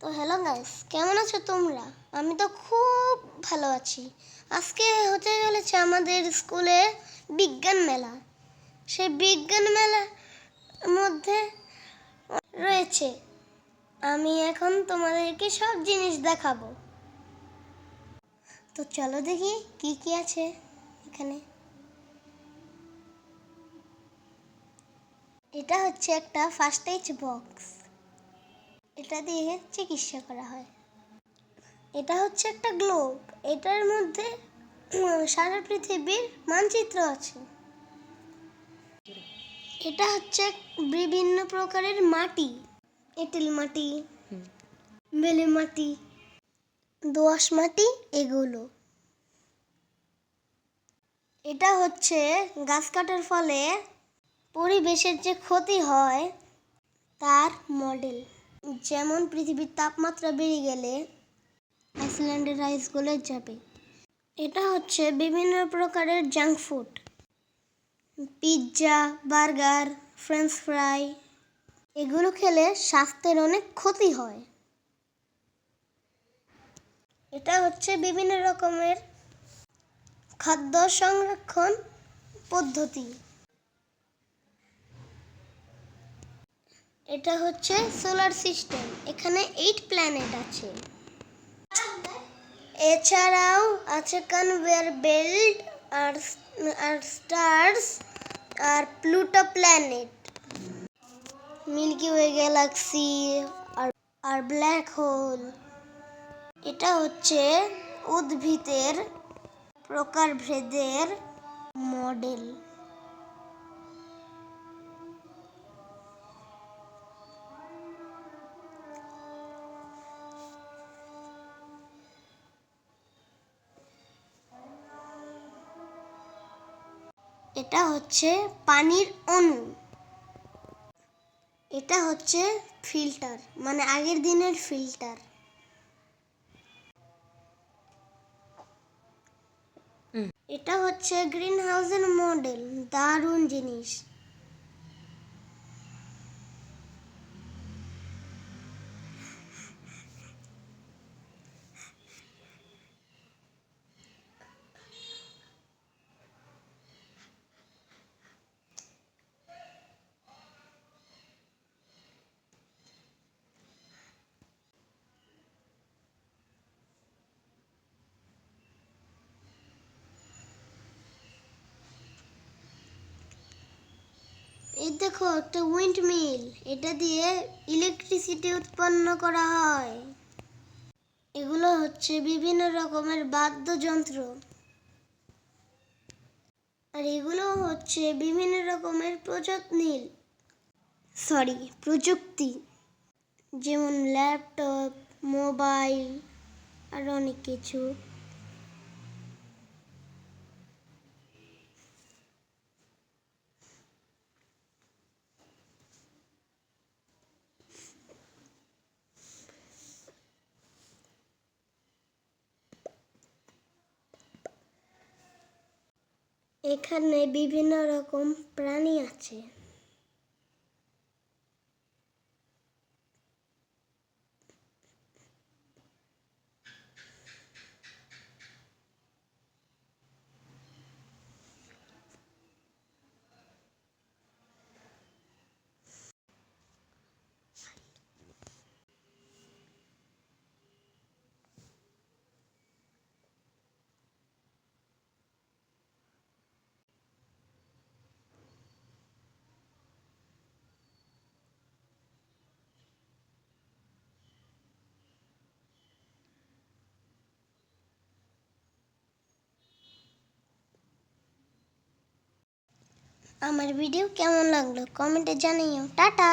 তো hello guys কেমন আছো তোমরা? আমি তো খুব ভালো আছি। আজকে হতে চলেছে আমাদের স্কুলে বিজ্ঞান মেলা। সেই বিজ্ঞান মেলার মধ্যে রয়েছে। আমি এখন তোমাদেরকে সব জিনিস দেখাবো। তো চলো দেখি কি কি আছে এখানে। এটা হচ্ছে একটা ফার্স্ট এইড বক্স এটা দিয়ে চিকিৎসা করা হয়। এটা হচ্ছে একটা গ্লোব এটার মধ্যে সারা পৃথিবীর মানচিত্র আছে। এটা হচ্ছে বিভিন্ন প্রকারের মাটি। এঁটেল মাটি বেলে মাটি দোআঁশ মাটি এগুলো। এটা হচ্ছে গাছ কাটার ফলে পরিবেশের যে ক্ষতি হয় তার মডেল যেমন পৃথিবীর তাপমাত্রা বেড়ে গেলে আইসল্যান্ডের আইস গলে যাবে। এটা হচ্ছে বিভিন্ন প্রকারের junk food. Pizza, burger, french fry, এগুলো খেলে স্বাস্থ্যের অনেক ক্ষতি হয়। এটা হচ্ছে বিভিন্ন রকমের খাদ্য সংরক্ষণ পদ্ধতি। এটা হচ্ছে সোলার সিস্টেম। এখানে এইট প্ল্যানেট আছে। এছাড়াও আছে কনভেয়ার বেল্ট আর আর স্টার্স আর Pluto planet Milky Way galaxy আর আর ব্ল্যাক হোল এটা হচ্ছে উদ্ভিদের প্রকারভেদের মডেল এটা হচ্ছে পানির অণু। এটা হচ্ছে ফিল্টার মানে আগের দিনের ফিল্টার। এটা হচ্ছে গ্রিন হাউসের মডেল দারুণ জিনিস। এই দেখো, একটা উইন্ড মিল এটা দিয়ে ইলেকট্রিসিটি উৎপন্ন করা হয়। এগুলো হচ্ছে বিভিন্ন রকমের বাদ্যযন্ত্র। আর এগুলো হচ্ছে বিভিন্ন রকমের প্রযত্নী সরি প্রযুক্তি। যেমন ল্যাপটপ, মোবাইল, আর অনেক কিছু। এখানে বিভিন্ন রকম প্রাণী আছে। আমার ভিডিও কেমন লাগল? কমেন্টে জানিও। টাটা!